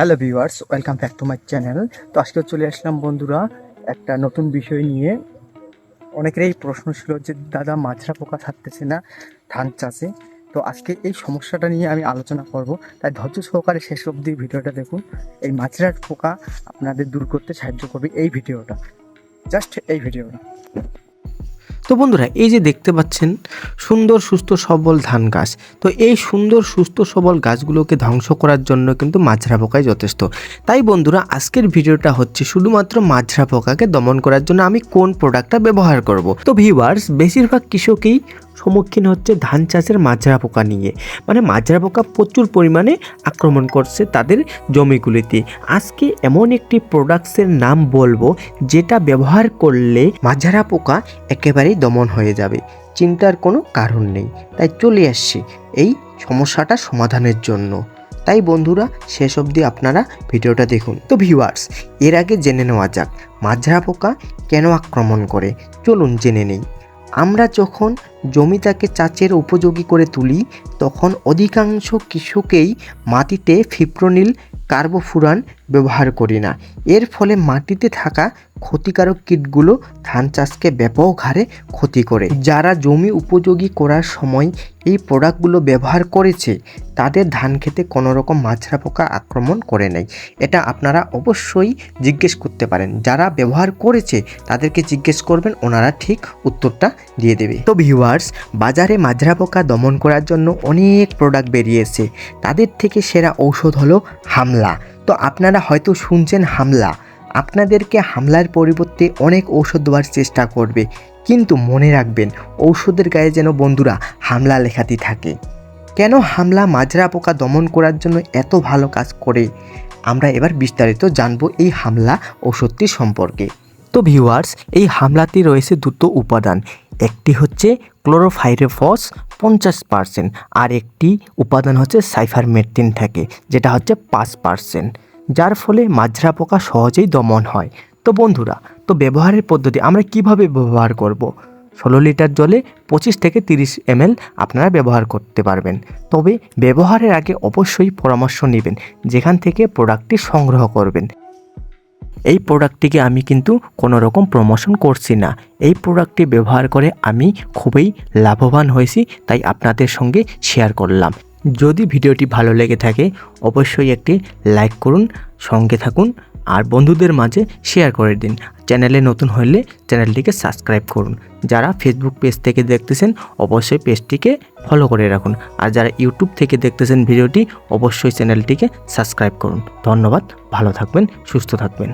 Hello viewers, welcome back to my channel. তো আজকে চলে আসলাম বন্ধুরা একটা নতুন বিষয় নিয়ে। অনেকেরই প্রশ্ন ছিল যে, দাদা, মাছরা পোকা থাকতেছে না ধান চাষে? তো আজকে এই সমস্যাটা নিয়ে আমি আলোচনা করব। তাই ধৈর্য সহকারে শেষ অবধি ভিডিওটা দেখুন। এই মাছরার পোকা আপনাদের দূর করতে সাহায্য করবে এই ভিডিওটা। জাস্ট এই ভিডিওটা। তো বন্ধুরা, এই যে দেখতে পাচ্ছেন, সুন্দর, সুস্থ, সবল ধান গাছ। তো এই সুন্দর, সুস্থ, সবল গাছগুলোকে ধ্বংস করার জন্য কিন্তু মাঝরা পোকাই যথেষ্ট। তাই বন্ধুরা, আজকের ভিডিওটা হচ্ছে শুধুমাত্র মাঝরা পোকাকে দমন করার জন্য আমি কোন প্রোডাক্টটা ব্যবহার করব? তো ভিউয়ার্স বেশিরভাগ কৃষকই সম্মুখীন হচ্ছে ধান চাষের মাজরা পোকা নিয়ে। মানে মাজরা পোকা প্রচুর পরিমাণে আক্রমণ করছে তাদের জমিগুলিতে। আজকে এমন একটি প্রোডাক্টসের নাম বলব, যেটা ব্যবহার করলে মাজরা পোকা একেবারেই দমন হয়ে যাবে। চিন্তার কোনো কারণ নেই। তাই চলে আসছি এই সমস্যাটা সমাধানের জন্য। তাই বন্ধুরা, শেষ অবধি আপনারা ভিডিওটা দেখুন। তো ভিউয়ার্স এর আগে জেনে নেওয়া যাক, মাজরা পোকা কেন আক্রমণ করে? চলুন জেনে নেই। আমরা যখন জমিটাকে চাচের উপযোগী করে তুলি, তখন অধিকাংশ কৃষকেই মাটিতে ফিপ্রোনিল কার্বোফুরান ব্যবহার করি না। এর ফলে মাটিতে থাকা ক্ষতিকারক কীটগুলো ধান চাষকে ব্যাপক হারে ক্ষতি করে। যারা জমি উপযোগী করার সময় এই প্রোডাক্টগুলো ব্যবহার করেছে তাদের ধান খেতে কোনো রকম মাছরা পোকা আক্রমণ করে নেয় এটা আপনারা অবশ্যই জিজ্ঞেস করতে পারেন। যারা ব্যবহার করেছে, তাদেরকে জিজ্ঞেস করবেন, ওনারা ঠিক উত্তরটা দিয়ে দেবে। তো ভিউয়ার্স বাজারে মাজরা পোকা দমন করার জন্য অনেক প্রোডাক্ট বেরিয়েছে। তাদের থেকে সেরা ঔষধ হলো হামলা। তো আপনারা হয়তো শুনছেন হামলা। আপনাদেরকে হামলার পরিবর্তে অনেক ঔষধ দেওয়ার চেষ্টা করবে। কিন্তু মনে রাখবেন, ঔষধের গায়ে যেন বন্ধুরা হামলা লেখাটি থাকে। কেন হামলা মাজরা পোকা দমন করার জন্য এত ভালো কাজ করে? আমরা এবার বিস্তারিত জানব এই হামলা ওষুধটি সম্পর্কে। তো ভিউয়ার্স এই হামলাতে রয়েছে দুটো উপাদান। একটি হচ্ছে ক্লোরোফাইরেফস পঞ্চাশ পার্সেন্ট আর একটি উপাদান হচ্ছে সাইফারমেথিন থাকে, যেটা হচ্ছে পাঁচ পার্সেন্ট যার ফলে মাজরা পোকা সহজেই দমন হয়। তো বন্ধুরা, তো ব্যবহারের পদ্ধতি আমরা কীভাবে ব্যবহার করব। ষোলো লিটার জলে পঁচিশ থেকে তিরিশ এমএল আপনারা ব্যবহার করতে পারবেন। তবে ব্যবহারের আগে অবশ্যই পরামর্শ নেবেন, যেখান থেকে প্রোডাক্টটি সংগ্রহ করবেন। এই প্রোডাক্টটিকে আমি কিন্তু কোনো রকম প্রমোশন করছি না। এই প্রোডাক্টটি ব্যবহার করে আমি খুবই লাভবান হয়েছি, তাই আপনাদের সঙ্গে শেয়ার করলাম। যদি ভিডিওটি ভালো লেগে থাকে, অবশ্যই একটি লাইক করুন সঙ্গে থাকুন আর বন্ধুদের মাঝে শেয়ার করে দিন। চ্যানেলে নতুন হলে চ্যানেলটিকে সাবস্ক্রাইব করুন। যারা ফেসবুক পেজ থেকে দেখতেছেন, অবশ্যই পেজটিকে ফলো করে রাখুন। আর যারা ইউটিউব থেকে দেখতেছেন ভিডিওটি অবশ্যই চ্যানেলটিকে সাবস্ক্রাইব করুন। ধন্যবাদ, ভালো থাকবেন, সুস্থ থাকবেন।